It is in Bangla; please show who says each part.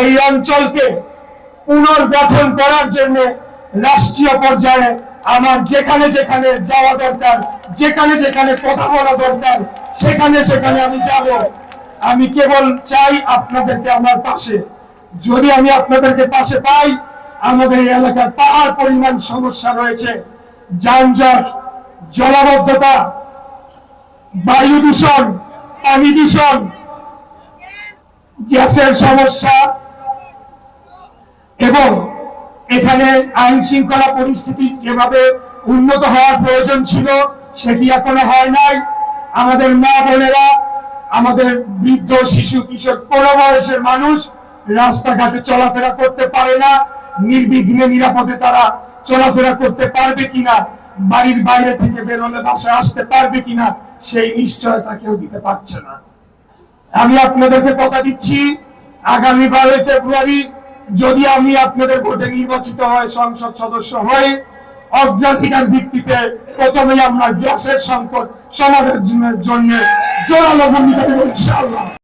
Speaker 1: এই অঞ্চলকে পুনর্গঠন করার জন্য রাষ্ট্রীয় পর্যায়ে আমার যেখানে যেখানে যাওয়া দরকার, যেখানে যেখানে কথা বলা দরকার, সেখানে সেখানে আমি যাব। আমি কেবল চাই আপনাদেরকে আমার পাশে। যদি আমি আপনাদেরকে পাশে পাই, আমাদের এই এলাকার পাহাড় পরিমাণ সমস্যা রয়েছে। যানজট, জলাবদ্ধতা, বায়ু দূষণ, পানি দূষণ গ্যাসের সমস্যা এবং এখানে আইন শৃঙ্খলা পরিস্থিতি যেভাবে উন্নত হওয়ার প্রয়োজন ছিল, সেটি এখনও হয় নাই। আমাদের মা বোনেরা, আমাদের বৃদ্ধ, শিশু, কিশোর, কোনো বয়সের মানুষ রাস্তাঘাটে চলাফেরা করতে পারে না। নির্বিঘ্নে নিরাপদে তারা চলাফেরা করতে পারবে কিনা, বাড়ির বাইরে থেকে বেরোলে বাসায় আসতে পারবে কিনা, সেই নিশ্চয়তা কেউ দিতে পারছে না। আমি আপনাদেরকে কথা দিচ্ছি, আগামী বারোই ফেব্রুয়ারি যদি আমি আপনাদের ভোটে নির্বাচিত হয় সংসদ সদস্য হয়ে অগ্রাধিকার ভিত্তিতে প্রথমে আমরা গ্যাসের সংকট সমাধানের জন্য জোরালো ভূমিকা ইনশাআল্লাহ।